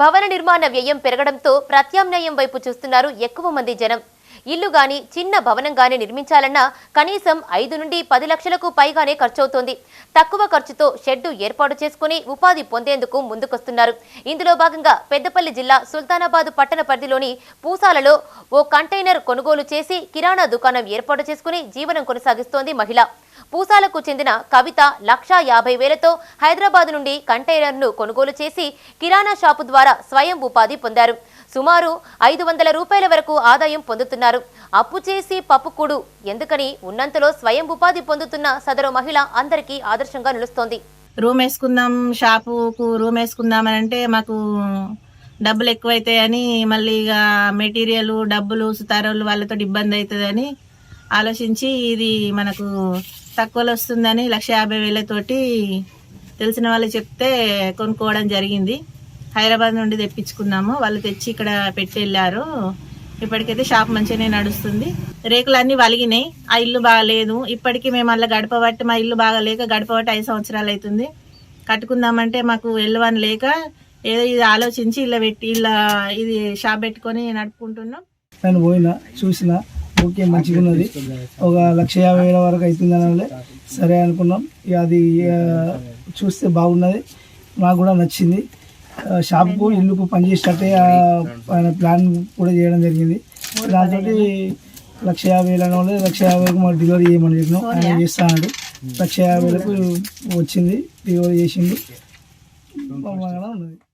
భవన నిర్మాణ వ్యయం పెరగడంతో ప్రత్యామ్నాయం వైపు చూస్తున్నారు ఎక్కువ మంది జనం. ఇల్లు గాని చిన్న భవనం గాని నిర్మించాలన్నా కనీసం ఐదు నుండి పది లక్షలకు పైగానే ఖర్చవుతోంది. తక్కువ ఖర్చుతో షెడ్డు ఏర్పాటు చేసుకుని ఉపాధి పొందేందుకు ముందుకొస్తున్నారు. ఇందులో భాగంగా పెద్దపల్లి జిల్లా సుల్తానాబాద్ పట్టణ పరిధిలోని పూసాలలో ఓ కంటైనర్ కొనుగోలు చేసి కిరాణా దుకాణం ఏర్పాటు చేసుకుని జీవనం కొనసాగిస్తోంది మహిళ. పూసాలకు చెందిన కవిత లక్షా యాభై వేలతో హైదరాబాద్ నుండి కంటైనర్ను కొనుగోలు చేసి కిరాణా షాపు ద్వారా స్వయం ఉపాధి పొందారు. సుమారు ఐదు వందల రూపాయల వరకు ఆదాయం పొందుతున్నారు. అప్పు చేసి పప్పుకూడు ఎందుకని ఉన్నంతలో స్వయం ఉపాధి పొందుతున్న సదరు మహిళ అందరికీ ఆదర్శంగా నిలుస్తోంది. రూమ్ వేసుకుందాం షాపుకు రూమ్ వేసుకుందాం అని అంటే మాకు డబ్బులు ఎక్కువైతాయని మళ్ళీ ఇక మెటీరియల్ డబ్బులు సుతారోళ్ళు వాళ్ళతో ఇబ్బంది అవుతుందని ఆలోచించి ఇది మనకు తక్కువలో వస్తుందని లక్ష యాభై వేలతోటి తెలిసిన వాళ్ళు చెప్తే కొనుక్కోవడం జరిగింది. హైదరాబాద్ నుండి తెప్పించుకున్నాము. వాళ్ళు తెచ్చి ఇక్కడ పెట్టి వెళ్ళారు ఇప్పటికైతే షాప్ మంచిగానే నడుస్తుంది. రేకులన్నీ వలిగినాయి. ఆ ఇల్లు బాగాలేదు. ఇప్పటికీ మేము అలా గడపబట్టి మా ఇల్లు బాగాలేక గడపబట్టి ఐదు సంవత్సరాలు అవుతుంది. కట్టుకుందామంటే మాకు వెళ్ళవని లేక ఏదో ఇది ఆలోచించి ఇలా పెట్టి ఇలా ఇది షాప్ పెట్టుకొని నడుపుకుంటున్నాం. నేను పోయినా చూసిన ఓకే మంచిగా ఉన్నది. ఒక లక్ష యాభై వేల వరకు అవుతుందని అనలే. సరే అనుకున్నాం. ఇక అది చూస్తే బాగున్నది. నాకు కూడా నచ్చింది. ఆ, షాప్కు ఇల్లుకు పనిచేసేటట్టే ఆ, ఆయన ప్లాన్ కూడా చేయడం జరిగింది. దాంతో లక్ష యాభై వేలు అనగా లక్ష యాభైకి మాకు డెలివరీ చేయమని చెప్పినాం. ఆయన చేస్తాడు. లక్ష యాభై వేలకు వచ్చింది. డెలివరీ చేసిండు. బాగానే ఉన్నది.